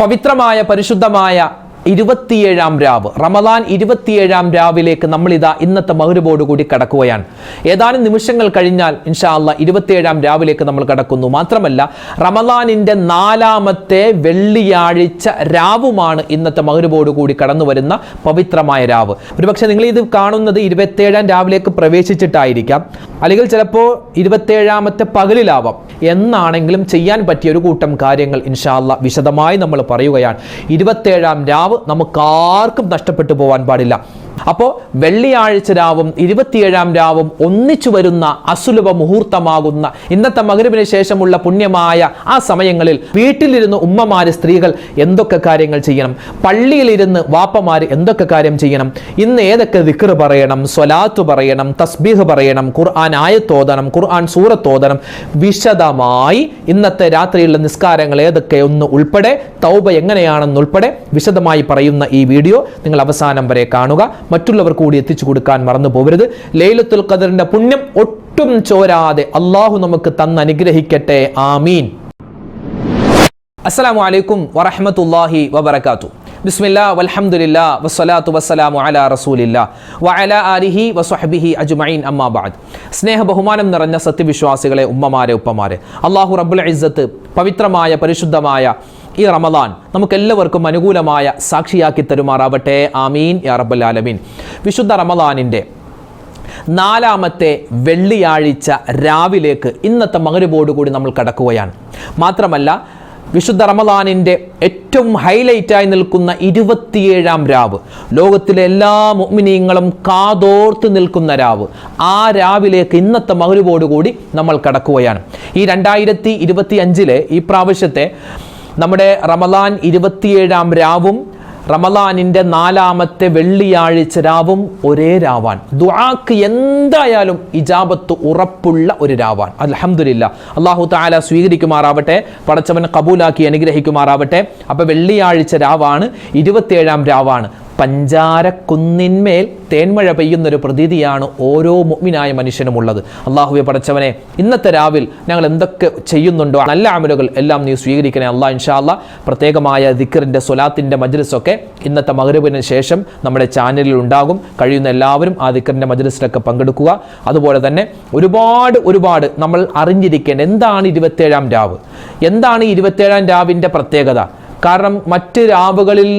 പവിത്രമായ പരിശുദ്ധമായ ഇരുപത്തിയേഴാം രാവ്. റമദാൻ ഇരുപത്തിയേഴാം രാവിലേക്ക് നമ്മളിതാ ഇന്നത്തെ മഹുരബോട് കൂടി കടക്കുകയാണ്. ഏതാനും നിമിഷങ്ങൾ കഴിഞ്ഞാൽ ഇൻഷാ അല്ല ഇരുപത്തിയേഴാം രാവിലേക്ക് നമ്മൾ കടക്കുന്നു. മാത്രമല്ല റമദാനിന്റെ നാലാമത്തെ വെള്ളിയാഴ്ച രാവുമാണ് ഇന്നത്തെ മഹുരബോട് കൂടി കടന്നു വരുന്ന പവിത്രമായ രാവ്. ഒരുപക്ഷെ നിങ്ങൾ ഇത് കാണുന്നത് ഇരുപത്തിയേഴാം രാവിലേക്ക് പ്രവേശിച്ചിട്ടായിരിക്കാം. അല്ലെങ്കിൽ ചിലപ്പോൾ ഇരുപത്തിയേഴാമത്തെ പകലിലാവാം. എന്നാണെങ്കിലും ചെയ്യാൻ പറ്റിയ ഒരു കൂട്ടം കാര്യങ്ങൾ ഇൻഷാ അല്ല വിശദമായി നമ്മൾ പറയുകയാണ്. ഇരുപത്തേഴാം രാവ് നമുക്കാർക്കും നഷ്ടപ്പെട്ടു പോകാൻ പാടില്ല. അപ്പോൾ വെള്ളിയാഴ്ച രാവും ഇരുപത്തിയേഴാം രാവും ഒന്നിച്ചു വരുന്ന അസുലഭ മുഹൂർത്തമാകുന്ന ഇന്നത്തെ മകരവിന് ശേഷമുള്ള പുണ്യമായ ആ സമയങ്ങളിൽ വീട്ടിലിരുന്ന് ഉമ്മമാര് സ്ത്രീകൾ എന്തൊക്കെ കാര്യങ്ങൾ ചെയ്യണം? പള്ളിയിലിരുന്ന് വാപ്പമാർ എന്തൊക്കെ കാര്യം ചെയ്യണം? ഇന്ന് ഏതൊക്കെ ദിക്ർ പറയണം? സ്വലാത്ത് പറയണം തസ്ബീഹ് പറയണം ഖുർആൻ ആയത്തോതണം ഖുർആൻ സൂറത്തോതണം വിശദമായി ഇന്നത്തെ രാത്രിയുള്ള നിസ്കാരങ്ങൾ ഏതൊക്കെ ഒന്ന് ഉൾപ്പെടെ തൗബ എങ്ങനെയാണെന്നുൾപ്പെടെ വിശദമായി പറയുന്ന ഈ വീഡിയോ നിങ്ങൾ അവസാനം വരെ കാണുക. മറ്റുള്ളവർ കൂടി എത്തിച്ചു കൊടുക്കാൻ മറന്നു പോകരുത് ലൈലത്തുൽ ഖദറിന്റെ പുണ്യം ഒട്ടും ചോരാതെ അള്ളാഹു നമുക്ക് തന്ന് അനുഗ്രഹിക്കട്ടെ. ആമീൻ. അസ്സലാമു അലൈക്കും വറഹ്മത്തുള്ളാഹി വബറകാതു ബിസ്മില്ല വൽഹംദുലില്ലാ വസ്സലാത്തു വസ്സലാമു അലാ റസൂലില്ല വഅലാ ആലിഹി വസ്വഹ്ബിഹി അജ്മഈൻ അമ്മാ ബഅദ്. സ്നേഹ ബഹുമാനം നിറഞ്ഞ സത്യവിശ്വാസികളെ ഉമ്മമാരെ ഉപ്പമാരെ അള്ളാഹു റബ്ബുൽ ഇസ്സത്ത് പവിത്രമായ പരിശുദ്ധമായ ഈ റമദാൻ നമുക്കെല്ലാവർക്കും അനുകൂലമായ സാക്ഷിയാക്കി തരുമാറാവട്ടെ. ആമീൻ. യാ റബ്ബൽ ആലമീൻ. വിശുദ്ധ റമദാനിന്റെ നാലാമത്തെ വെള്ളിയാഴ്ച രാവിലേക്ക് ഇന്നത്തെ മകരബോട് കൂടി നമ്മൾ കടക്കുകയാണ്. മാത്രമല്ല വിശുദ്ധ റമദാനിന്റെ ഏറ്റവും ഹൈലൈറ്റായി നിൽക്കുന്ന ഇരുപത്തിയേഴാം രാവ് ലോകത്തിലെ എല്ലാ മുഅ്മിനീങ്ങളും കാതോർത്ത് നിൽക്കുന്ന രാവ് ആ രാവിലേക്ക് ഇന്നത്തെ മകരുവോടുകൂടി നമ്മൾ കടക്കുകയാണ്. ഈ രണ്ടായിരത്തി ഇരുപത്തി അഞ്ചിലെ ഈ പ്രാവശ്യത്തെ നമ്മുടെ റമദാൻ ഇരുപത്തിയേഴാം രാവും റമദാനിന്റെ നാലാമത്തെ വെള്ളിയാഴ്ച രാവും ഒരേ രാവാൻ. ദുആക്ക് എന്തായാലും ഇജാബത്ത് ഉറപ്പുള്ള ഒരു രാവാൻ. അലഹമില്ല അള്ളാഹു താല സ്വീകരിക്കുമാറാവട്ടെ പടച്ചവൻ കബൂലാക്കി അനുഗ്രഹിക്കുമാറാവട്ടെ. അപ്പോൾ വെള്ളിയാഴ്ച രാവാണ് ഇരുപത്തിയേഴാം രാവാണ്. പഞ്ചാരക്കുന്നിന്മേൽ തേന്മഴ പെയ്യുന്നൊരു പ്രതീതിയാണ് ഓരോ മുഗ്മിനായ മനുഷ്യനുമുള്ളത് അള്ളാഹുവെ പടച്ചവനെ ഇന്നത്തെ രാവിൽ ഞങ്ങൾ എന്തൊക്കെ ചെയ്യുന്നുണ്ടോ നല്ല അമലുകൾ എല്ലാം നീ സ്വീകരിക്കണേ അള്ളാഹ് ഇൻഷാല്ല പ്രത്യേകമായ ദിക്കറിന്റെ സ്വലാത്തിന്റെ മജ്ലിസൊക്കെ ഇന്നത്തെ മകരവിന് ശേഷം നമ്മുടെ ചാനലിൽ ഉണ്ടാകും. കഴിയുന്ന എല്ലാവരും ആ ദിക്കറിന്റെ മജ്ലിസിലൊക്കെ പങ്കെടുക്കുക. അതുപോലെ തന്നെ ഒരുപാട് ഒരുപാട് നമ്മൾ അറിഞ്ഞിരിക്കേണ്ട എന്താണ് ഇരുപത്തേഴാം രാവ്? എന്താണ് ഇരുപത്തേഴാം രാവിന്റെ പ്രത്യേകത? കാരണം മറ്റ് രാവുകളിൽ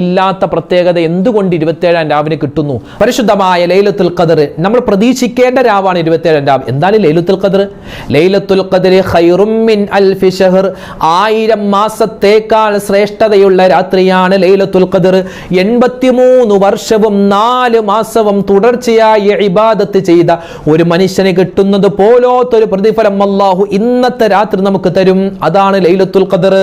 ഇല്ലാത്ത പ്രത്യേകത എന്തുകൊണ്ട് ഇരുപത്തേഴാം രാവിന് കിട്ടുന്നു? പരിശുദ്ധമായ ലൈലത്തുൽ ഖദർ നമ്മൾ പ്രതീക്ഷിക്കേണ്ട രാവാണ് ഇരുപത്തേഴാം രാവ്. എന്താണ് ലൈലത്തുൽ ഖദർ ലൈലത്തുൽ ഖദർ ഹൈറുമിൻ മിൻ അൽഫി ഷഹർ ആയിരം മാസത്തേക്കാൾ ശ്രേഷ്ഠതയുള്ള രാത്രിയാണ് ലൈലത്തുൽ ഖദർ എൺപത്തിമൂന്ന് വർഷവും നാല് മാസവും തുടർച്ചയായി ഇബാദത്ത് ചെയ്ത ഒരു മനുഷ്യന് കിട്ടുന്നത് പോലോത്തൊരു പ്രതിഫലം അല്ലാഹു ഇന്നത്തെ രാത്രി നമുക്ക് തരും. അതാണ് ലൈലത്തുൽ ഖദർ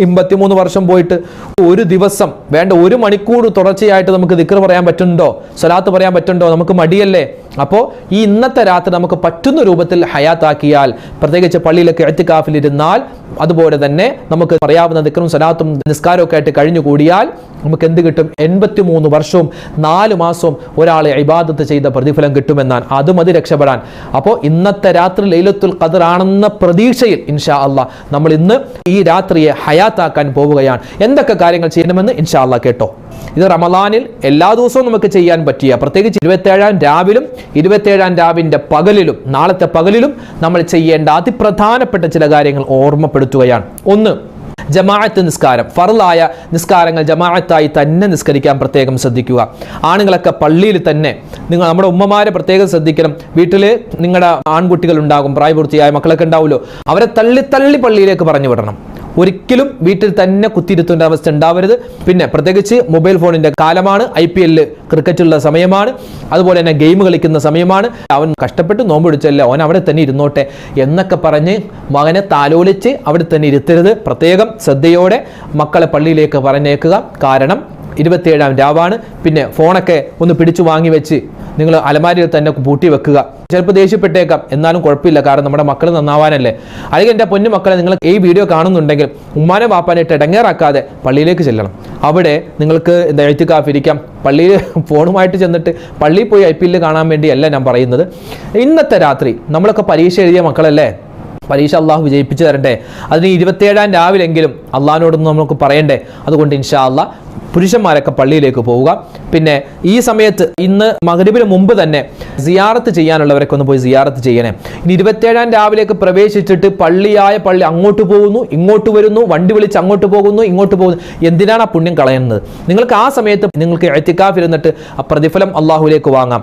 എൺപത്തിമൂന്ന് വർഷം പോയിട്ട് ഒരു ദിവസം വേണ്ട ഒരു മണിക്കൂർ തുടർച്ചയായിട്ട് നമുക്ക് ദിക്കർ പറയാൻ പറ്റുന്നുണ്ടോ? സ്വലാത്ത് പറയാൻ പറ്റുന്നുണ്ടോ? നമുക്ക് മടിയല്ലേ? അപ്പോൾ ഈ ഇന്നത്തെ രാത്രി നമുക്ക് പറ്റുന്ന രൂപത്തിൽ ഹയാത്താക്കിയാൽ പ്രത്യേകിച്ച് പള്ളിയിലൊക്കെ എഴുത്തിക്കാഫിലിരുന്നാൽ അതുപോലെ തന്നെ നമുക്ക് പറയാവുന്ന ദിക്കറും സ്വലാത്തും നിസ്കാരമൊക്കെ ആയിട്ട് കഴിഞ്ഞു കൂടിയാൽ നമുക്ക് എന്ത് കിട്ടും? എൺപത്തി മൂന്ന് വർഷവും നാല് മാസവും ഒരാളെ ഇബാദത്ത് ചെയ്ത പ്രതിഫലം കിട്ടുമെന്നാണ്. അതും അത് രക്ഷപ്പെടാൻ. അപ്പോൾ ഇന്നത്തെ രാത്രി ലൈലത്തുൽ ഖദർ ആണെന്ന പ്രതീക്ഷയിൽ ഇൻഷാ അള്ളാഹ് നമ്മൾ ഇന്ന് ഈ രാത്രിയെ ഹയാത്താക്കാൻ പോവുകയാണ്. എന്തൊക്കെ കാര്യങ്ങൾ ചെയ്യണമെന്ന് ഇൻഷാ അള്ളാഹ് കേട്ടോ. ഇത് റമദാനിൽ എല്ലാ ദിവസവും നമുക്ക് ചെയ്യാൻ പറ്റിയ പ്രത്യേകിച്ച് ഇരുപത്തേഴാം രാവിലും ഇരുപത്തേഴാം രാവിന്റെ പകലിലും നാളത്തെ പകലിലും നമ്മൾ ചെയ്യേണ്ട അതിപ്രധാനപ്പെട്ട ചില കാര്യങ്ങൾ ഓർമ്മപ്പെടുത്തുകയാണ്. ഒന്ന് ജമാഅത്ത് നിസ്കാരം ഫറലായ നിസ്കാരങ്ങൾ ജമാഅത്തായി തന്നെ നിസ്കരിക്കാൻ പ്രത്യേകം ശ്രദ്ധിക്കുക. ആണുങ്ങളൊക്കെ പള്ളിയിൽ തന്നെ നിങ്ങൾ നമ്മുടെ ഉമ്മമാരെ പ്രത്യേകം ശ്രദ്ധിക്കണം. വീട്ടിൽ നിങ്ങളുടെ ആൺകുട്ടികൾ ഉണ്ടാകും പ്രായപൂർത്തിയായ മക്കളൊക്കെ ഉണ്ടാവുമല്ലോ. അവരെ തള്ളി തള്ളി പള്ളിയിലേക്ക് പറഞ്ഞു വിടണം. ഒരിക്കലും വീട്ടിൽ തന്നെ കുത്തിയിരുത്തേണ്ട അവസ്ഥ ഉണ്ടാവരുത്. പിന്നെ പ്രത്യേകിച്ച് മൊബൈൽ ഫോണിന്റെ കാലമാണ്. ഐ പി എല്ലിൽ ക്രിക്കറ്റുള്ള സമയമാണ്. അതുപോലെ തന്നെ ഗെയിം കളിക്കുന്ന സമയമാണ്. അവൻ കഷ്ടപ്പെട്ട് നോമ്പ് പിടിച്ചല്ല അവൻ അവിടെ തന്നെ ഇരുന്നോട്ടെ എന്നൊക്കെ പറഞ്ഞ് മകനെ താലോലിച്ച് അവിടെ തന്നെ ഇരുത്തരുത്. പ്രത്യേകം ശ്രദ്ധയോടെ മക്കളെ പള്ളിയിലേക്ക് പറഞ്ഞേക്കുക. കാരണം ഇരുപത്തിയേഴാം രാവാണ്. പിന്നെ ഫോണൊക്കെ ഒന്ന് പിടിച്ചു വാങ്ങി വെച്ച് നിങ്ങൾ അലമാരിയിൽ തന്നെ പൂട്ടി വെക്കുക. ചിലപ്പോൾ ദേഷ്യപ്പെട്ടേക്കാം. എന്നാലും കുഴപ്പമില്ല. കാരണം നമ്മുടെ മക്കൾ നന്നാവാനല്ലേ. അല്ലെങ്കിൽ എന്റെ പൊന്നു മക്കളെ നിങ്ങൾ ഈ വീഡിയോ കാണുന്നുണ്ടെങ്കിൽ ഉമ്മാനെ വാപ്പാനായിട്ട് ഇടങ്ങേറാക്കാതെ പള്ളിയിലേക്ക് ചെല്ലണം. അവിടെ നിങ്ങൾക്ക് എന്താ എഴുത്തുകാഫിരിക്കാം പള്ളിയിൽ ഫോണുമായിട്ട് ചെന്നിട്ട് പള്ളിയിൽ പോയി ഐ പി എല്ലിൽ കാണാൻ വേണ്ടിയല്ല ഞാൻ പറയുന്നത്. ഇന്നത്തെ രാത്രി നമ്മളൊക്കെ പരീക്ഷ എഴുതിയ മക്കളല്ലേ? പരീക്ഷ അള്ളാഹു വിജയിപ്പിച്ചു തരട്ടെ അതിന് ഇരുപത്തിയേഴാം രാവിലെങ്കിലും അള്ളഹാനോടൊന്നും നമുക്ക് പറയണ്ടേ? അതുകൊണ്ട് ഇൻഷാ അള്ളാ പുരുഷന്മാരൊക്കെ പള്ളിയിലേക്ക് പോവുക. പിന്നെ ഈ സമയത്ത് ഇന്ന് മകരിബിന് മുമ്പ് തന്നെ സിയാറത്ത് ചെയ്യാനുള്ളവരൊക്കെ ഒന്ന് പോയി സിയാറത്ത് ചെയ്യണേ. ഇനി ഇരുപത്തേഴാം രാവിലേക്ക് പ്രവേശിച്ചിട്ട് പള്ളിയായ പള്ളി അങ്ങോട്ട് പോകുന്നു ഇങ്ങോട്ട് വരുന്നു വണ്ടി വിളിച്ച് അങ്ങോട്ട് പോകുന്നു ഇങ്ങോട്ട് പോകുന്നു. എന്തിനാണ് ആ പുണ്യം കളയുന്നത്? നിങ്ങൾക്ക് ആ സമയത്ത് നിങ്ങൾക്ക് എത്തിക്കാഫ് ഇരുന്നിട്ട് ആ പ്രതിഫലം അള്ളാഹുലേക്ക് വാങ്ങാം.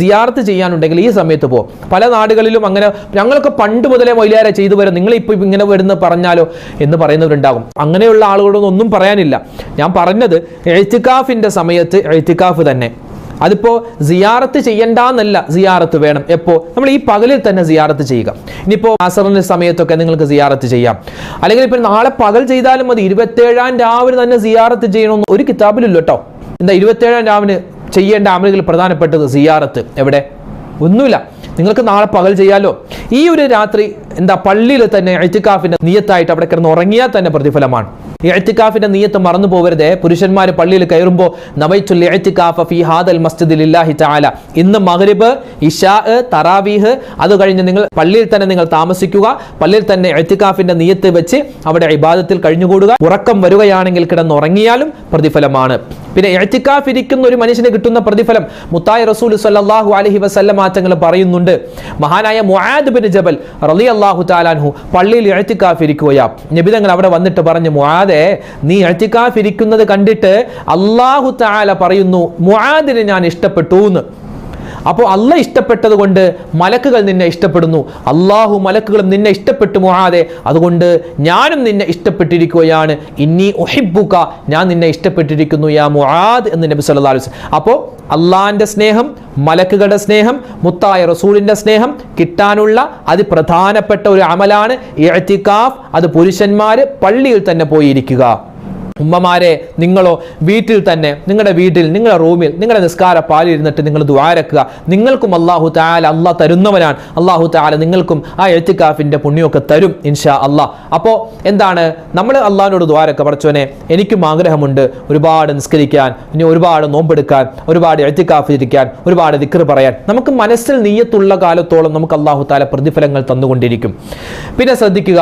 സിയാറത്ത് ചെയ്യാനുണ്ടെങ്കിൽ ഈ സമയത്ത് പോകും പല നാടുകളിലും അങ്ങനെ ഞങ്ങൾക്ക് പണ്ട് മുതലേ മൊയിലാരെ ചെയ്തു വരും നിങ്ങൾ ഇപ്പോൾ ഇങ്ങനെ വരുന്ന പറഞ്ഞാലോ എന്ന് പറയുന്നവരുണ്ടാകും. അങ്ങനെയുള്ള ആളുകളോടൊന്നും പറയാനില്ല. ഞാൻ പറഞ്ഞത് എഴുത്തിക്കാഫിന്റെ സമയത്ത് എഴുത്തിക്കാഫ് തന്നെ. അതിപ്പോൾ സിയാറത്ത് ചെയ്യണ്ടെന്നല്ല സിയാറത്ത് വേണം. എപ്പോൾ നമ്മൾ ഈ പകലിൽ തന്നെ സിയാറത്ത് ചെയ്യുക. ഇനിയിപ്പോൾ അസറിന്റെ സമയത്തൊക്കെ നിങ്ങൾക്ക് സിയാറത്ത് ചെയ്യാം. അല്ലെങ്കിൽ ഇപ്പം നാളെ പകൽ ചെയ്താലും മതി. ഇരുപത്തേഴാം രാവിലെ തന്നെ സിയാറത്ത് ചെയ്യണമെന്ന് ഒരു കിതാബിലില്ല കേട്ടോ എന്താ ഇരുപത്തേഴാം രാവിലെ ചെയ്യേണ്ട അമലുകൾ പ്രധാനപ്പെട്ടത് സിയാറത്ത്. എവിടെ? ഒന്നുമില്ല. നിങ്ങൾക്ക് നാളെ പകൽ ചെയ്യാലോ? ഈ ഒരു രാത്രി എന്താ പള്ളിയിൽ തന്നെ എഴുത്തിക്കാഫിന്റെ നിയത്തായിട്ട് അവിടെ കിടന്ന് ഉറങ്ങിയാൽ തന്നെ പ്രതിഫലമാണ്. എഴുത്തിക്കാഫിന്റെ നിയത്ത് മറന്നു പോകരുതേ. പുരുഷന്മാർ പള്ളിയിൽ കയറുമ്പോൾ ഫി ഹാദൽ ഇന്ന് മഗ്രിബ് ഇഷാ തറാവീഹ് അത് കഴിഞ്ഞ് നിങ്ങൾ പള്ളിയിൽ തന്നെ നിങ്ങൾ താമസിക്കുക. പള്ളിയിൽ തന്നെ എഴുത്തിക്കാഫിന്റെ നിയത്ത് വെച്ച് അവിടെ ഇബാദത്തിൽ കഴിഞ്ഞുകൂടുക. ഉറക്കം വരികയാണെങ്കിൽ കിടന്ന് ഉറങ്ങിയാലും പ്രതിഫലമാണ്. പിന്നെ എഴുത്തിക്കാഫ് ഇരിക്കുന്ന ഒരു മനുഷ്യന് കിട്ടുന്ന പ്രതിഫലം. മുത്തായ റസൂൽ സല്ലാഹു അലൈഹി വസല്ലം ആറ്റങ്ങൾ പറയുന്നുണ്ട്. മഹാനായ മുആദ് ബിൻ ജബൽ റലി അള്ളാഹു താലാൻഹു പള്ളിയിൽ എഴുത്തിക്കാഫിരിക്കുകയാ നിബിതങ്ങൾ അവിടെ വന്നിട്ട് പറഞ്ഞു മുആദേ നീ എഴുത്തിക്കാഫിരിക്കുന്നത് കണ്ടിട്ട് അള്ളാഹു താല പറയുന്നു മുആദിനെ ഞാൻ ഇഷ്ടപ്പെട്ടു എന്ന് അപ്പോൾ അല്ല ഇഷ്ടപ്പെട്ടത് കൊണ്ട് മലക്കുകൾ നിന്നെ ഇഷ്ടപ്പെടുന്നു. അള്ളാഹു മലക്കുകളും നിന്നെ ഇഷ്ടപ്പെട്ടു മുഹാതെ അതുകൊണ്ട് ഞാനും നിന്നെ ഇഷ്ടപ്പെട്ടിരിക്കുകയാണ്. ഇന്നി ഒഹിബുക ഞാൻ നിന്നെ ഇഷ്ടപ്പെട്ടിരിക്കുന്നു യാ മുഹാദ് എന്ന് നബി അലൈഹി വസല്ലം. അപ്പോൾ അള്ളാഹിന്റെ സ്നേഹം മലക്കുകളുടെ സ്നേഹം മുത്തായ റസൂലിന്റെ സ്നേഹം കിട്ടാനുള്ള അതിപ്രധാനപ്പെട്ട ഒരു അമലാണ് ഇഅ്തികാഫ്. അത് പുരുഷന്മാർ പള്ളിയിൽ തന്നെ പോയിരിക്കുക. ഉമ്മമാരെ നിങ്ങളോ വീട്ടിൽ തന്നെ നിങ്ങളുടെ വീട്ടിൽ നിങ്ങളുടെ റൂമിൽ നിങ്ങളുടെ നിസ്കാര പാലിരുന്നിട്ട് നിങ്ങൾ ദ്വാരക്കുക നിങ്ങൾക്കും അള്ളാഹു താല അള്ളാഹ് തരുന്നവനാണ്. അള്ളാഹു താല നിങ്ങൾക്കും ആ എഴുത്തിക്കാഫിന്റെ പുണ്യമൊക്കെ തരും ഇൻഷാ അള്ളാ അപ്പോൾ എന്താണ്? നമ്മൾ അള്ളാഹിനോട് ദ്വാരക്ക പറച്ചോനെ എനിക്കും ആഗ്രഹമുണ്ട് ഒരുപാട് നിസ്കരിക്കാൻ ഇനി ഒരുപാട് നോമ്പെടുക്കാൻ ഒരുപാട് എഴുത്തിക്കാഫ് ഇരിക്കാൻ ഒരുപാട് ദിക്കർ പറയാൻ. നമുക്ക് മനസ്സിൽ നീയത്തുള്ള കാലത്തോളം നമുക്ക് അള്ളാഹു താല പ്രതിഫലങ്ങൾ തന്നുകൊണ്ടിരിക്കും. പിന്നെ ശ്രദ്ധിക്കുക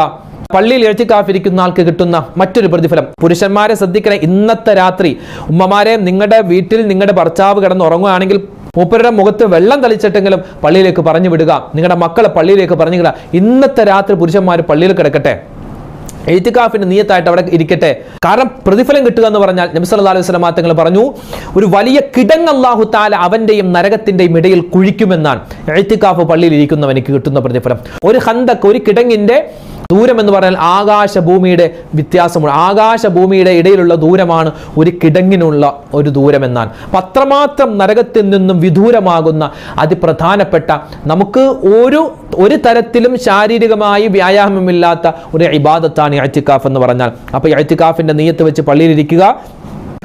പള്ളിയിൽ എഴുത്തിക്കാഫിരിക്കുന്ന ആൾക്ക് കിട്ടുന്ന മറ്റൊരു പ്രതിഫലം. പുരുഷന്മാരെ ശ്രദ്ധിക്കണേ ഇന്നത്തെ രാത്രി ഉമ്മമാരെ നിങ്ങളുടെ വീട്ടിൽ നിങ്ങളുടെ ഭർത്താവ് കിടന്ന് ഉറങ്ങുകയാണെങ്കിൽ മൂപ്പരുടെ മുഖത്ത് വെള്ളം തളിച്ചിട്ടെങ്കിലും പള്ളിയിലേക്ക് പറഞ്ഞു വിടുക. നിങ്ങളുടെ മക്കളെ പള്ളിയിലേക്ക് പറഞ്ഞു വിടുക. ഇന്നത്തെ രാത്രി പുരുഷന്മാർ പള്ളിയിൽ കിടക്കട്ടെ. എഴുത്തിക്കാഫിന്റെ നീയത്തായിട്ട് അവിടെ ഇരിക്കട്ടെ. കാരണം പ്രതിഫലം കിട്ടുക എന്ന് പറഞ്ഞാൽ നബി സല്ലല്ലാഹു അലൈഹി വസല്ലം തങ്ങൾ പറഞ്ഞു ഒരു വലിയ കിടങ്ങ് അല്ലാഹു താല അവന്റെയും നരകത്തിന്റെയും ഇടയിൽ കുഴിക്കുമെന്നാണ്. എഴുത്തിക്കാഫ് പള്ളിയിൽ ഇരിക്കുന്നവനിക്ക് കിട്ടുന്ന പ്രതിഫലം. ഒരു ഹന്തക്ക് ഒരു കിടങ്ങിന്റെ ദൂരം എന്ന് പറഞ്ഞാൽ ആകാശ ഭൂമിയുടെ വ്യത്യാസമുള്ള ആകാശ ഭൂമിയുടെ ഇടയിലുള്ള ദൂരമാണ് ഒരു കിടങ്ങിനുള്ള ഒരു ദൂരം എന്നാണ് അത്രമാത്രം നരകത്തിൽ നിന്നും വിദൂരമാകുന്ന അതിപ്രധാനപ്പെട്ട നമുക്ക് ഒരു ഒരു തരത്തിലും ശാരീരികമായി വ്യായാമമില്ലാത്ത ഒരു ഇബാദത്താണ് ഇഅ്തികാഫ് എന്ന് പറഞ്ഞാൽ. അപ്പോൾ ഇഅ്തികാഫിന്റെ നീയത്ത് വെച്ച് പള്ളിയിലിരിക്കുക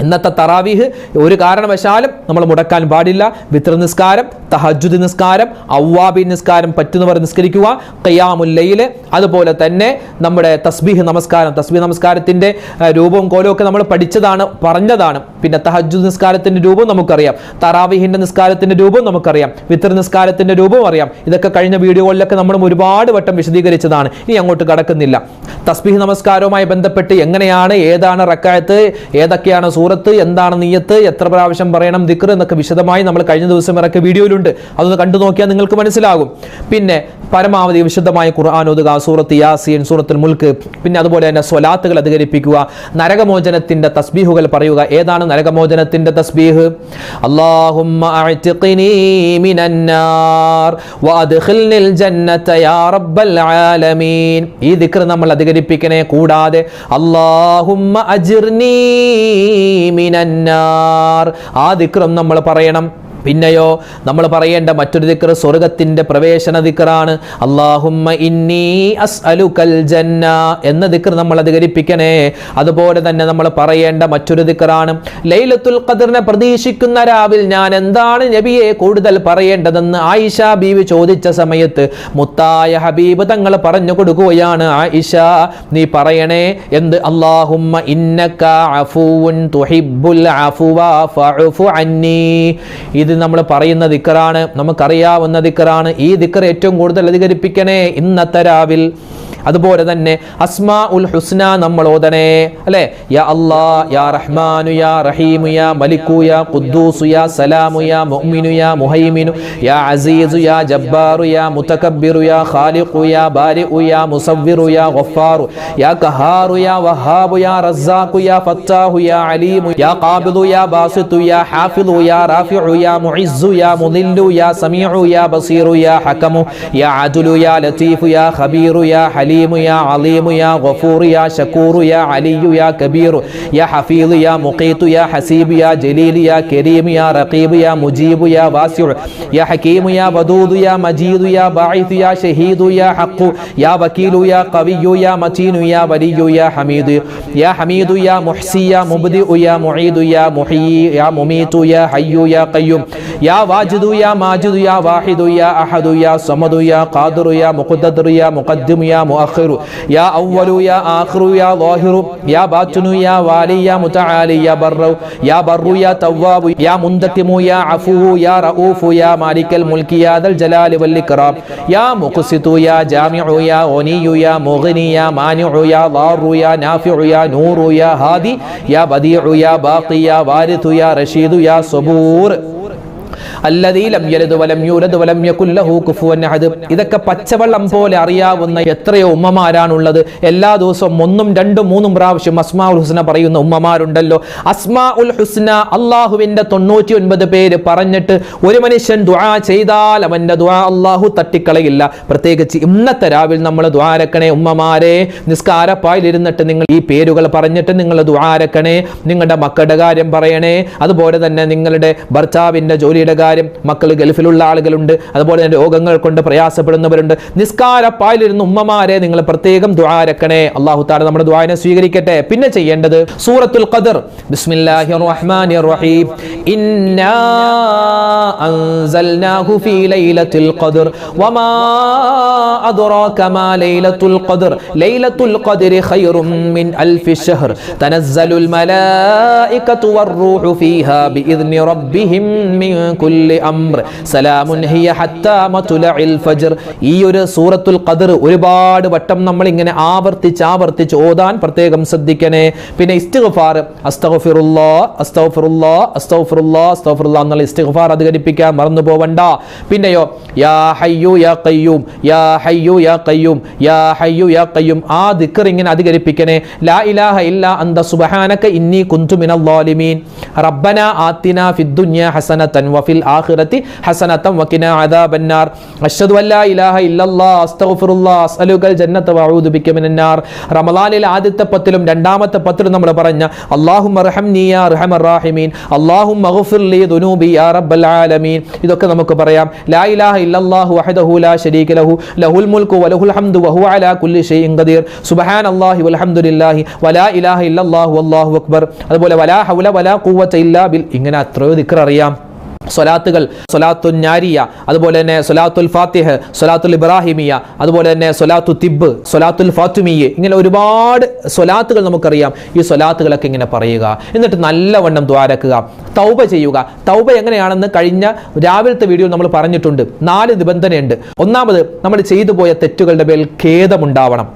ഇന്നത്തെ തറാവീഹ് ഒരു കാരണവശാലും നമ്മൾ മുടക്കാൻ പാടില്ല. വിത്ര നിസ്കാരം തഹജുദ് നിസ്കാരം ഔവാബി നിസ്കാരം പറ്റുന്നവർ നിസ്കരിക്കുക കയ്യാമുല്ലയിൽ അതുപോലെ തന്നെ നമ്മുടെ തസ്ബീഹ് നമസ്കാരം തസ്ബീഹ് നമസ്കാരത്തിന്റെ രൂപവും കോലവും നമ്മൾ പഠിച്ചതാണ് പറഞ്ഞതാണ്. പിന്നെ തഹജുദ് നിസ്കാരത്തിന്റെ രൂപം നമുക്കറിയാം. തറാവീഹിന്റെ നിസ്കാരത്തിന്റെ രൂപം നമുക്കറിയാം. വിത്ര നിസ്കാരത്തിന്റെ രൂപവും അറിയാം. ഇതൊക്കെ കഴിഞ്ഞ വീഡിയോകളിലൊക്കെ നമ്മൾ ഒരുപാട് വട്ടം വിശദീകരിച്ചതാണ്. ഇനി അങ്ങോട്ട് കടക്കുന്നില്ല. തസ്ബീഹ് നമസ്കാരവുമായി ബന്ധപ്പെട്ട് എങ്ങനെയാണ് ഏതാണ് റക്കായത്ത് ഏതൊക്കെയാണ് സൂറത്ത് എന്താണ് നീയത്ത് എത്ര പ്രാവശ്യം പറയണം ദിക്ർ എന്നൊക്കെ വിശദമായി നമ്മൾ കഴിഞ്ഞ ദിവസം ഇറക്കിയ വീഡിയോയിലുണ്ട്. അതൊന്ന് കണ്ടു നോക്കിയാൽ നിങ്ങൾക്ക് മനസ്സിലാകും. പിന്നെ പരമാവധി വിശുദ്ധമായ ഖുർആൻ സൂറത്ത് യാസീൻ സൂറത്തുൽ മുൽക്ക് പിന്നെ അതുപോലെ തന്നെ സ്വലാത്തുകൾ അധികരിപ്പിക്കുക നരകമോചനത്തിന്റെ തസ്ബീഹുകൾ പറയുക. ഏതാണ് നരകമോചനത്തിന്റെ തസ്ബീഹ്? ആലമീൻ. ഈ ദിക്ർ നമ്മൾ അധികരിപ്പിക്കണേ കൂടാതെ അള്ളാഹുമ്മ അജിർനി മിനന്നാർ. ആ ദിക്രം നമ്മൾ പറയണം. പിന്നെയോ നമ്മൾ പറയേണ്ട മറ്റൊരു ദിക്കർ സ്വർഗത്തിന്റെ പ്രവേശന ദിക്കറാണ് അള്ളാഹുമ്മ ഇന്നി അസ്അലുകൽ ജന്ന എന്ന ദിക്കർ നമ്മൾ അധികരിപ്പിക്കണേ. അതുപോലെ തന്നെ നമ്മൾ പറയേണ്ട മറ്റൊരു ദിക്കറാണ് ലൈലത്തുൽ ഖദറിനെ പ്രതീക്ഷിക്കുന്ന രാവിൽ ഞാൻ എന്താണ് നബിയെ കൂടുതൽ പറയേണ്ടതെന്ന് ആയിഷ ബീവി ചോദിച്ച സമയത്ത് മുത്തായ ഹബീബ് തങ്ങൾ പറഞ്ഞു കൊടുക്കുകയാണ് ആയിഷ നീ പറയണേ എന്ത്? അള്ളാഹുമ്മ ഇന്നക അഫൂൻ തുഹിബ്ബുൽ അഫുവ ഫഅഫു അന്നി. ഇത് നമ്മൾ പറയുന്ന ദിക്കറാണ് നമുക്കറിയാവുന്ന ദിക്കറാണ്. ഈ ദിക്കർ ഏറ്റവും കൂടുതൽ അധികരിപ്പിക്കണേ ഇന്നത്തെ രാവിൽ. അതുപോലെ തന്നെ അസ്മാ ഉൽ ഹുസ്ന നമ്മൾ ഓതണേ അല്ലേ? യാ അല്ലാ യാ റഹ്മാനു യാ റഹീമു യാ മലിക്കു യാ ഖുദ്ദൂസു യാ സലാമു യാ മുഅ്മിനു യാ മുഹൈമിനു യാ അസീസു യാ ജബ്ബാറു യാ മുതകബ്ബിറു യാ ഖാലിഖു യാ ബാരിഉ യാ മുസവ്വിറു യാ ഗഫാറു യാ ഖഹാറു യാ വഹാബു യാ റസ്സാഖു യാ ഫത്താഹു യാ അലീമു യാ ഖാബിദു യാ ബാസിതു യാ ഹാഫിദു യാ റാഫിഉ യാ മുഇസ്സു യാ മുദില്ലു യാ സമീഉ യാ ബസീറു യാ ഹകമു യാ അദലു യാ ലത്തീഫു യാ ഖബീറു യാ ഹലീമു യാ അലീമു യാ ഗഫൂറു യാ ശക്കൂറു യാ അലിയു യാ കബീറു യാ ഹഫീദു യാ മുഖീതു യാ ഹസീബു യാ ജലീലു യാ കരീമു യാ റഖീബു യാ മുജീബു യാ വാസിഉ യാ ഹകീമു യാ വദൂദു യാ മജീദു യാ ബാഇഥു യാ ഷഹീദു യാ ഹഖു യാ വക്കീലു യാ ഖവിയ്യു യാ മതീനു യാ വലിയു യാ ഹമീദു യാ ഹമീദു യാ മുഹ്സി യാ മുബ്ദിഉ യാ മുഈദു യാ മുഹീ യാ മുമീതു യാ ഹയ്യു യാ ഖയ്യൂം യാ വാജിദു യാ മാജിദു യാ വാഹിദു യാ അഹദു യാ സമദു യാ ഖാദിറു യാ മുഖദ്ദറു യാ മുഖദ്ദിമു യാ മുഅഖിറു യാ അവ്വലു യാ ആഖിറു യാ ളാഹിറു യാ ബാത്തിനു യാ വാലി യാ മുതആലി യാ ബർറു യാ ബർറു യാ തവ്വാബു യാ മുന്തഖിമു യാ അഫുവു യാ റഊഫു യാ മാലിക്കൽ മുൽക്കി യാ ദൽ ജലാലി വൽ ഇക്റാം യാ മുഖ്സിതു യാ ജാമിഉ യാ ഗനിയു യാ മുഗ്നി യാ മാനിഉ യാ ളാറു യാ നാഫിഉ യാ നൂറു യാ ഹാദി യാ ബദീഉ യാ ബാഖി യാ വാരിഥു യാ റഷീദു യാ സബൂർ. ഇതൊക്കെ പച്ചവെള്ളം പോലെ അറിയാവുന്ന എത്രയോ ഉമ്മമാരാണുള്ളത്. എല്ലാ ദിവസവും ഒന്നും രണ്ടും മൂന്നും പ്രാവശ്യം അസ്മാ ഉൽ ഹുസ്ന പറയുന്ന ഉമ്മമാരുണ്ടല്ലോ. അസ്മാ ഉൽ ഹുസ്ന അള്ളാഹുവിന്റെ തൊണ്ണൂറ്റി ഒൻപത് പേര് പറഞ്ഞിട്ട് ഒരു മനുഷ്യൻ ദുആ ചെയ്താൽ അവന്റെ ദുആ അള്ളാഹു തട്ടിക്കളയില്ല. പ്രത്യേകിച്ച് ഇന്നത്തെ രാവിലെ നമ്മൾ ദ്വാരക്കണേ ഉമ്മമാരെ. നിസ്കാരപ്പായിലിരുന്നിട്ട് നിങ്ങൾ ഈ പേരുകൾ പറഞ്ഞിട്ട് നിങ്ങൾ ദ്വാരക്കണേ നിങ്ങളുടെ മക്കളുടെ കാര്യം പറയണേ. അതുപോലെ തന്നെ നിങ്ങളുടെ ഭർത്താവിന്റെ ജോലിയുടെ കാര്യം മക്കൾ ഗൾഫിലുള്ള ആളുകളുണ്ട്. അതുപോലെ തന്നെ രോഗങ്ങൾ കൊണ്ട് പ്രയാസപ്പെടുന്നവരുണ്ട്. നിസ്കാരപ്പായിലിരുന്ന് ഉമ്മമാരെ നിങ്ങൾ പ്രത്യേകം ദ്വാരക്കണേ അള്ളാഹു താല നമ്മുടെ ദ്വാരനെ സ്വീകരിക്കട്ടെ. പിന്നെ ചെയ്യേണ്ടത് സൂറത്തുൽ ഖദർ. ബിസ്മില്ലാഹിർ റഹ്മാനിർ റഹീം അൻസൽനാഹു ഫീ ലൈലത്തുൽ വമാ ലൈലത്തുൽ ലൈലത്തുൽ മിൻ ശഹർ. മലായികതു വർ-റൂഹു ഫീഹാ ബിഇذن റബ്ബിഹിം കുല്ലി സലാമുൻ ഹിയ ഫജ്ർ. ഈ ഒരു സൂറത്തുൽ ഖദർ ഒരുപാട് വട്ടം നമ്മൾ ഇങ്ങനെ ആവർത്തിച്ച് ആവർത്തിച്ച് ഓതാൻ പ്രത്യേകം ശ്രദ്ധിക്കണേ. പിന്നെ ഇസ്തിഗ്ഫാർ. അസ്തഗ്ഫിറുല്ലാ അസ്തഗ്ഫിറുല്ലാ ഇസ്തിഗ്ഫാർ മറന്നു പോവണ്ട. പിന്നെയോ യാ ഹയ്യു യാ യാ ഹയ്യു യാ യാ ഹയ്യു യാ ആ ഇങ്ങനെ ലാ ഇലാഹ ഇല്ല അന്ത സുബ്ഹാനക ഇന്നി കുന്തു മിനൽ ഹസനതൻ വഫിൽ ആഖിറതി ഹസനതൻ വഖിന അദാബന്നാർ. അഷ്ഹദു അല്ലാ ഇലാഹ ഇല്ലല്ലാഹ് അസ്തഗ്ഫിറുല്ലാഹ് അസ്അലുകൽ ജന്നത വഅഊദു ബിക മിനന്നാർ. റമളാനിലെ ആദ്യത്തെ പത്തിലും രണ്ടാമത്തെ പത്തിലും നമ്മൾ പറഞ്ഞ അല്ലാഹുമ്മ റഹംനി യാ അർഹമർ റാഹിമീൻ അല്ലാഹുമ്മ ഗഫിർ ലി ദുനൂബി യാ റബ്ബൽ ആലമീൻ. ഇതൊക്കെ നമുക്ക് പറയാം. ലാ ഇലാഹ ഇല്ലല്ലാഹു വഹദഹു ലാ ശരീക ലഹു ലഹുൽ മുൽക്കു വലഹുൽ ഹംദു വഹുവ അലാ കുല്ലി ഷൈഇൻ ഖദീർ. സുബ്ഹാനല്ലാഹി വൽഹംദുലില്ലാഹി വലാ ഇലാഹ ഇല്ലല്ലാഹു വല്ലാഹു അക്ബർ. അതുപോലെ വലാ ഹൗല വലാ ഖുവത ഇല്ലാ ബിൽ ഇങ്ങനെ അത്രയോ ദിക്ർ അറിയാം. സ്വലാത്തുകൾ സൊലാത്തു ഞാരിയ അതുപോലെ തന്നെ സ്വലാത്തുൽ ഫാത്തിഹ് സ്വലാത്തുൽ ഇബ്രാഹിമിയ അതുപോലെ തന്നെ സ്വലാത്തു തിബ് സ്വലാത്തുൽ ഫാത്തുമിയ ഇങ്ങനെ ഒരുപാട് സ്വലാത്തുകൾ നമുക്കറിയാം. ഈ സ്വലാത്തുകളൊക്കെ ഇങ്ങനെ പറയുക. എന്നിട്ട് നല്ലവണ്ണം ദ്വാരക്കുക. തൗബ ചെയ്യുക. തൗബ എങ്ങനെയാണെന്ന് കഴിഞ്ഞ രാവിലത്തെ വീഡിയോ നമ്മൾ പറഞ്ഞിട്ടുണ്ട്. നാല് നിബന്ധനയുണ്ട്. ഒന്നാമത് നമ്മൾ ചെയ്തു പോയ തെറ്റുകളുടെ മേൽ ഖേദമുണ്ടാവണം.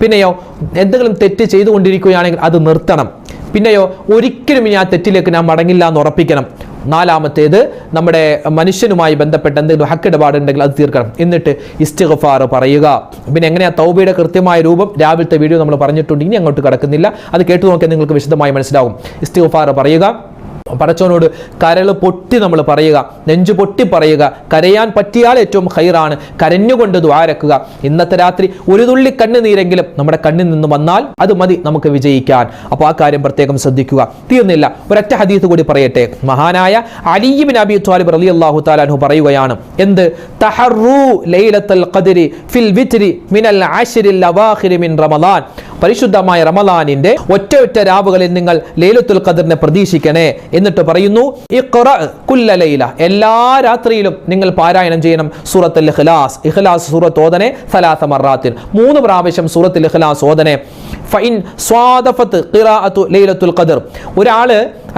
പിന്നെയോ എന്തെങ്കിലും തെറ്റ് ചെയ്തുകൊണ്ടിരിക്കുകയാണെങ്കിൽ അത് നിർത്തണം. പിന്നെയോ ഒരിക്കലും ഇനി ആ തെറ്റിലേക്ക് ഞാൻ മടങ്ങില്ല എന്ന് ഉറപ്പിക്കണം. നാലാമത്തേത് നമ്മുടെ മനുഷ്യനുമായി ബന്ധപ്പെട്ട എന്തെങ്കിലും ഹക്കിടപാടുണ്ടെങ്കിൽ അത് തീർക്കണം. എന്നിട്ട് ഇസ്തിഗ്ഫാർ പറയുക. പിന്നെ എങ്ങനെയാ തൗബയുടെ കൃത്യമായ രൂപം? രാവിലത്തെ വീഡിയോ നമ്മൾ പറഞ്ഞിട്ടുണ്ട്. ഇനി അങ്ങോട്ട് കിടക്കുന്നില്ല. അത് കേട്ടു നോക്കിയാൽ നിങ്ങൾക്ക് വിശദമായി മനസ്സിലാവും ഇസ്തിഗ്ഫാർ പറയുക. പടച്ചോനോട് കരൾ പൊട്ടി നമ്മൾ പറയുക നെഞ്ചു പൊട്ടി പറയുക കരയാൻ പറ്റിയാൽ ഏറ്റവും ഹൈറാണ് കരഞ്ഞുകൊണ്ട് ദ്വാരക്കുക ഇന്നത്തെ രാത്രി ഒരു തുള്ളി കണ്ണുനീരെങ്കിലും നമ്മുടെ കണ്ണിൽ നിന്ന് വന്നാൽ അത് മതി നമുക്ക് വിജയിക്കാൻ. അപ്പോൾ ആ കാര്യം പ്രത്യേകം ശ്രദ്ധിക്കുക. തീർന്നില്ല. ഒരൊറ്റ ഹദീത്ത് കൂടി പറയട്ടെ. മഹാനായ അലീബിൻ അബി ത്വാലിബ് റലി അള്ളാഹു താലാൻഹു പറയുകയാണ് എന്ത്? തഹറു ലൈലത്തൽ ഖദരി ഫിൽ വിത്രി മിനൽ ആശിരിൽ അവാഹിരി മിൻ റമളാൻ പരിശുദ്ധമായ റമലാനിന്റെ ഒറ്റ ഒറ്റ രാവുകളിൽ നിങ്ങൾ ലൈലത്തുൽ ഖദറിനെ പ്രതീക്ഷിക്കണേ എന്നിട്ട് പറയുന്നു കുല്ലലൈല കുല്ല ലൈല. എല്ലാ രാത്രിയിലും നിങ്ങൾ പാരായണം ചെയ്യണം സൂറത്തുൽ ഇഖ്ലാസ്. ഇഖ്ലാസ് സൂറത്ത് ഓതനെ സലാസ മറാത്തിൻ മൂന്ന് പ്രാവശ്യം സൂറത്തുൽ ഇഖ്ലാസ് ഓതനെ ഫൈൻ സ്വാദഫത്ത് ഖിറാഅത്തു ലൈലത്തുൽ ഖദർ. ഒരാൾ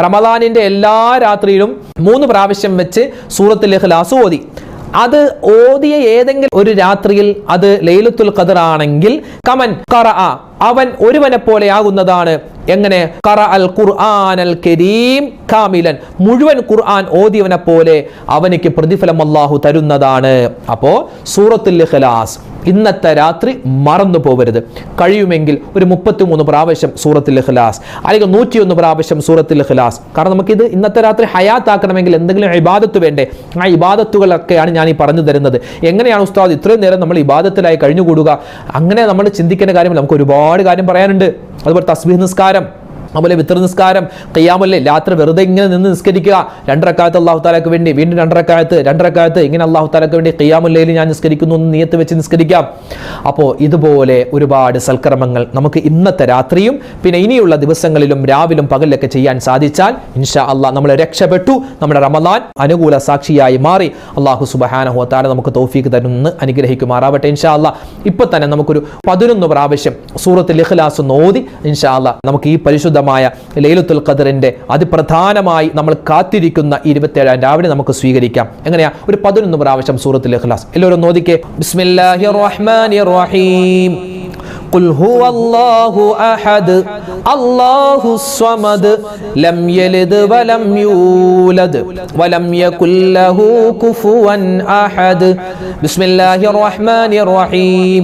റമദാനിന്റെ എല്ലാ രാത്രിയിലും മൂന്ന് പ്രാവശ്യം വെച്ച് സൂറത്തുൽ ഇഖ്ലാസ് ഓതി. അത് ഓതിയ ഏതെങ്കിലും ഒരു രാത്രിയിൽ അത് ലൈലത്തുൽ ഖദർ ആണെങ്കിൽ കമൻ ഖറ അവൻ ഒരുവനെ പോലെ ആകുന്നതാണ് എങ്ങനെ? കറ അൽ ഖുർആൻ അൽ കരീം കാമിലൻ. മുഴുവൻ ഖുർആൻ ഓതിയവനെ പോലെ അവനിക്ക് പ്രതിഫലം അള്ളാഹു തരുന്നതാണ്. അപ്പോ സൂറത്തുൽ ഇഖ്ലാസ് ഇന്നത്തെ രാത്രി മറന്നു പോകരുത് കഴിയുമെങ്കിൽ ഒരു മുപ്പത്തിമൂന്ന് പ്രാവശ്യം സൂറത്തുൽ ഇഖ്ലാസ് അല്ലെങ്കിൽ നൂറ്റിയൊന്ന് പ്രാവശ്യം സൂറത്തുൽ ഇഖ്ലാസ്. കാരണം നമുക്കിത് ഇന്നത്തെ രാത്രി ഹയാത്താക്കണമെങ്കിൽ എന്തെങ്കിലും ഇബാദത്ത് വേണ്ടേ? ആ ഇബാദത്തുകളൊക്കെയാണ് ഞാൻ ഈ പറഞ്ഞു തരുന്നത്. എങ്ങനെയാണ് ഉസ്താദ് ഇത്രയും നേരം നമ്മൾ ഇബാദത്തിലായി കഴിഞ്ഞുകൂടുക? അങ്ങനെ നമ്മൾ ചിന്തിക്കേണ്ട കാര്യം നമുക്ക് ഒരുപാട് കാര്യം പറയാനുണ്ട്. അതുപോലെ തസ്ബീഹ് നിസ്കാരം. അതുപോലെ വിത്ര നിസ്കാരം കയ്യാമല്ലേ രാത്രി വെറുതെ ഇങ്ങനെ നിന്ന് നിസ്കരിക്കുക. രണ്ടരക്കാലത്ത് അള്ളാഹു താലാക്ക് വേണ്ടി വീണ്ടും രണ്ടരക്കാലത്ത് രണ്ടരക്കാലത്ത് ഇങ്ങനെ അള്ളാഹു താലാക്ക് വേണ്ടി കയ്യാമല്ലയിൽ ഞാൻ നിസ്കരിക്കുന്നു എന്ന് നിയത്ത് വെച്ച് നിസ്കരിക്കാം. അപ്പോൾ ഇതുപോലെ ഒരുപാട് സൽക്കർമ്മങ്ങൾ നമുക്ക് ഇന്നത്തെ രാത്രിയും പിന്നെ ഇനിയുള്ള ദിവസങ്ങളിലും രാവിലും പകലിലൊക്കെ ചെയ്യാൻ സാധിച്ചാൽ ഇൻഷാ അള്ളാഹ് നമ്മളെ രക്ഷപ്പെട്ടു. നമ്മുടെ റമദാൻ അനുകൂല സാക്ഷിയായി മാറി. അള്ളാഹു സുബഹാനഹു താല നമുക്ക് തോഫീക്ക് തരുമെന്ന് അനുഗ്രഹിക്കുമാറാവട്ടെ ഇൻഷാ അള്ളാഹ് ഇപ്പൊ തന്നെ നമുക്കൊരു പതിനൊന്ന് പ്രാവശ്യം സൂറത്തിൽ ഇഖ്ലാസ് നോതി ഇൻഷാ അള്ളാഹ് നമുക്ക് ഈ പരിശുദ്ധമായ ലൈലത്തുൽ ഖദറിന്റെ അതിപ്രധാനമായി നമ്മൾ കാത്തിരിക്കുന്ന ഇരുപത്തേഴാം രാവിലെ നമുക്ക് സ്വീകരിക്കാം എങ്ങനെയാ ഒരു പതിനൊന്ന് പ്രാവശ്യം സൂറത്തുൽ ഇഖ്ലാസ് എല്ലാവരും ഒന്ന് ഓദിക്കേ ബിസ്മില്ലാഹിർ റഹ്മാനിർ റഹീം قل هو الله أحد الله الصمد لم يلد ولم يولد ولم يكن له كفوا أحد بسم الله الرحمن الرحيم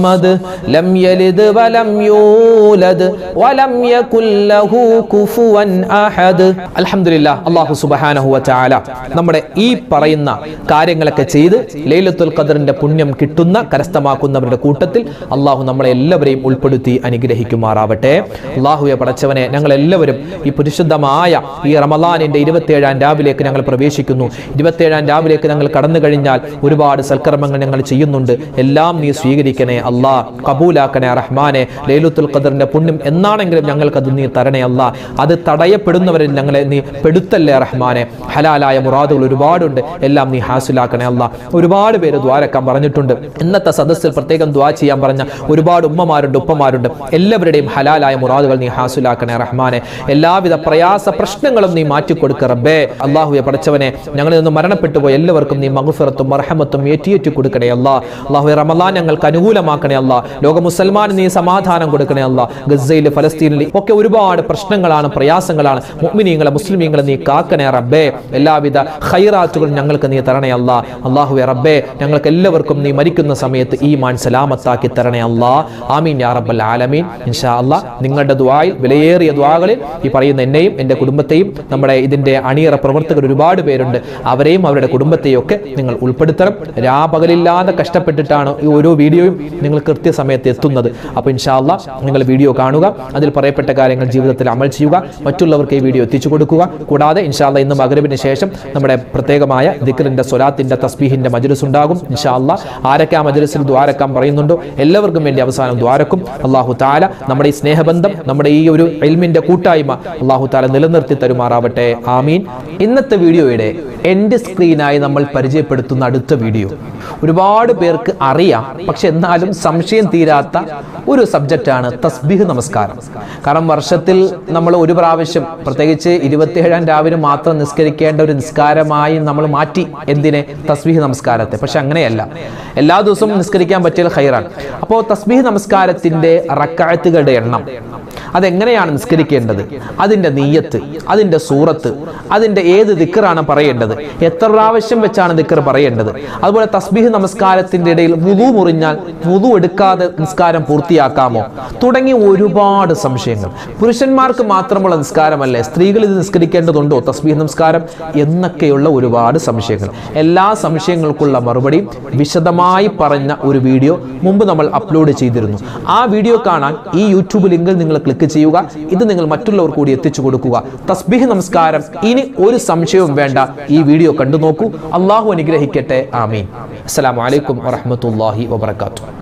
സമദ് ലം യലിദ് വലം യൂലദ് വലം യകുൽ ലഹു കുഫുവൻ അഹദ്. അൽഹംദുലില്ലാ അല്ലാഹു സുബ്ഹാനഹു വ തആല നമ്മുടെ ഈ പറയുന്ന കാര്യങ്ങളൊക്കെ ചെയ്ത് ലൈലത്തുൽ ഖദറിന്റെ പുണ്യം കിട്ടുന്ന കരസ്ഥമാക്കുന്നവരുടെ കൂട്ടത്തിൽ അല്ലാഹു നമ്മളെ എല്ലാവരെയും ഉൾപ്പെടുത്തി അനുഗ്രഹിക്കുമാറാവട്ടെ. അല്ലാഹുവേ പടച്ചവനെ ഞങ്ങൾ എല്ലാവരും ഈ പരിശുദ്ധമായ ഈ റമളാനിന്റെ 27 ആം രാവിലേക്ക് ഞങ്ങൾ പ്രവേശിക്കുന്നു. ഇരുപത്തേഴാം രാവിലേക്ക് ഞങ്ങൾ കടന്നു കഴിഞ്ഞാൽ ഒരുപാട് സൽക്കർമ്മങ്ങൾ ഞങ്ങൾ ചെയ്യുന്നുണ്ട്. എല്ലാം നീ സ്വീകരിക്കണേ അല്ലാ കബൂലാക്കണേ റഹ്മാനെ. ലൈലുത്തുൽ ഖദറിന്റെ പുണ്യം എന്നാണെങ്കിലും ഞങ്ങൾക്കത് നീ തരണേ അല്ല അത് തടയപ്പെടുന്നവരിൽ ഞങ്ങളെ നീ പെടുത്തല്ലേ റഹ്മാനെ. ഹലാലായ മുറാദുകൾ ഒരുപാടുണ്ട്. എല്ലാം നീ ഹാസിലാക്കണേ അല്ല ഒരുപാട് പേര് ദ്വാരക്കാൻ പറഞ്ഞിട്ടുണ്ട്. ഇന്നത്തെ സദസ്സിൽ പ്രത്യേകം ദ്വാ ചെയ്യാൻ പറഞ്ഞ ഒരുപാട് ഉമ്മമാരുണ്ട് ഉപ്പമാരുണ്ട്. എല്ലാവരുടെയും ഹലാലായ മുറാദുകൾ നീ ഹാസിലാക്കണേ റഹ്മാനെ. എല്ലാവിധ പ്രയാസ പ്രശ്നങ്ങളും നീ മാറ്റിക്കൊടുക്ക റബ്ബേ. അള്ളാഹുയെ പഠിച്ചവനെ ഞങ്ങളിൽ നിന്ന് മരണപ്പെട്ടു പോയ എല്ലാവർക്കും നീ മഹുഫറത്തും മർഹമത്തും ഏറ്റിയേറ്റി കൊടുക്കണേ അല്ലാ അള്ളാഹു റമലാൻ ഞങ്ങൾക്ക് അനുകൂലമാക്കി ദൂരമാക്കണേ അല്ല. ലോക മുസൽമാന് നീ സമാധാനം കൊടുക്കണേ അല്ല. ഗസയിൽ ഫലസ്തീനിൽ ഒക്കെ ഒരുപാട് പ്രശ്നങ്ങളാണ് പ്രയാസങ്ങളാണ്. മുഅ്മിനീങ്ങളെ മുസ്ലിമീങ്ങളെ നീ കാക്കണേ റബ്ബേ. എല്ലാവിധ ഖൈറാത്തുകളും ഞങ്ങൾക്ക് നീ തരണേ അല്ല. അള്ളാഹുവെ റബ്ബേ ഞങ്ങൾക്ക് എല്ലാവർക്കും നീ മരിക്കുന്ന സമയത്ത് ഈ മാൻ സലാമത്താക്കി തരണേ അല്ല. ആമീൻ യാ റബ്ബൽ ആലമീൻ. ഇൻഷാ അല്ല നിങ്ങളുടെ ദുആയിൽ വിലയേറിയ ദ്വാകളിൽ ഈ പറയുന്ന എന്നെയും എന്റെ കുടുംബത്തെയും നമ്മുടെ ഇതിന്റെ അണിയറ പ്രവർത്തകർ ഒരുപാട് പേരുണ്ട്. അവരെയും അവരുടെ കുടുംബത്തെയും ഒക്കെ നിങ്ങൾ ഉൾപ്പെടുത്തണം. രാപകലില്ലാതെ കഷ്ടപ്പെട്ടിട്ടാണ് ഈ ഓരോ വീഡിയോയും നിങ്ങൾ കൃത്യസമയത്ത് എത്തുന്നത്. അപ്പോൾ ഇൻഷാല്ല നിങ്ങൾ വീഡിയോ കാണുക അതിൽ പറയപ്പെട്ട കാര്യങ്ങൾ ജീവിതത്തിൽ അമൽ ചെയ്യുക മറ്റുള്ളവർക്ക് ഈ വീഡിയോ എത്തിച്ചു കൊടുക്കുക. കൂടാതെ ഇൻഷാല്ല ഇന്ന് മകരവിന് ശേഷം നമ്മുടെ പ്രത്യേകമായ ദിക്റിന്റെ സ്വലാത്തിന്റെ തസ്ബീഹിന്റെ മജ്ലിസ് ഉണ്ടാകും. ഇൻഷാല്ല ആരൊക്കെ ആ മജ്ലിസിൽ ദ്വാരക്കാൻ പറയുന്നുണ്ടോ? എല്ലാവർക്കും വേണ്ടി അവസാനം ദ്വാരക്കും. അള്ളാഹു താല നമ്മുടെ ഈ സ്നേഹബന്ധം നമ്മുടെ ഈ ഒരു എൽമിന്റെ കൂട്ടായ്മ അള്ളാഹു താല നിലനിർത്തി തരുമാറാവട്ടെ. ആമീൻ. ഇന്നത്തെ വീഡിയോയുടെ എൻഡ് സ്ക്രീനായി നമ്മൾ പരിചയപ്പെടുത്തുന്ന അടുത്ത വീഡിയോ. ഒരുപാട് പേർക്ക് അറിയാം പക്ഷെ എന്നാലും സംശയം തീരാത്ത ഒരു സബ്ജക്റ്റാണ് തസ്ബിഹ് നമസ്കാരം. കാരണം വർഷത്തിൽ നമ്മൾ ഒരു പ്രാവശ്യം പ്രത്യേകിച്ച് ഇരുപത്തിയേഴാം രാവിലെ മാത്രം നിസ്കരിക്കേണ്ട ഒരു നിസ്കാരമായി നമ്മൾ മാറ്റി എന്തിനെ? തസ്ബിഹ് നമസ്കാരത്തെ. പക്ഷെ അങ്ങനെയല്ല. എല്ലാ ദിവസവും നിസ്കരിക്കാൻ പറ്റിയ ഹൈറാണ് അപ്പോൾ തസ്ബിഹ് നമസ്കാരത്തിന്റെ റക്കായത്തുകളുടെ എണ്ണം. അതെങ്ങനെയാണ് നിസ്കരിക്കേണ്ടത്? അതിന്റെ നീയത്ത് അതിന്റെ സൂറത്ത് അതിന്റെ ഏത് ദിക്കറാണ് പറയേണ്ടത്? എത്ര പ്രാവശ്യം വെച്ചാണ് ദിക്കർ പറയേണ്ടത്? അതുപോലെ തസ്ബീഹ് നമസ്കാരത്തിന്റെ ഇടയിൽ മുതു മുറിഞ്ഞാൽ മുതു എടുക്കാതെ നിസ്കാരം പൂർത്തിയാക്കാമോ? തുടങ്ങി ഒരുപാട് സംശയങ്ങൾ. പുരുഷന്മാർക്ക് മാത്രമുള്ള നിസ്കാരമല്ലേ? സ്ത്രീകൾ ഇത് നിസ്കരിക്കേണ്ടതുണ്ടോ? തസ്ബീഹ് നമസ്കാരം എന്നൊക്കെയുള്ള ഒരുപാട് സംശയങ്ങൾ. എല്ലാ സംശയങ്ങൾക്കുള്ള മറുപടി വിശദമായി പറഞ്ഞ ഒരു വീഡിയോ മുമ്പ് നമ്മൾ അപ്ലോഡ് ചെയ്തിരുന്നു. ആ വീഡിയോ കാണാൻ ഈ യൂട്യൂബ് ലിങ്കിൽ നിങ്ങൾ ക്ലിക്ക് ചെയ്യുക. ഇത് നിങ്ങൾ മറ്റുള്ളവർ കൂടി എത്തിച്ചു കൊടുക്കുക. തസ്ബിഹ് നമസ്കാരം. ഇനി ഒരു സംശയവും വേണ്ട. ഈ വീഡിയോ കണ്ടു നോക്കൂ. അള്ളാഹു അനുഗ്രഹിക്കട്ടെ. ആമീൻ. അസ്സലാമു അലൈക്കും വറഹ്മത്തുള്ളാഹി വബറകാതുഹു.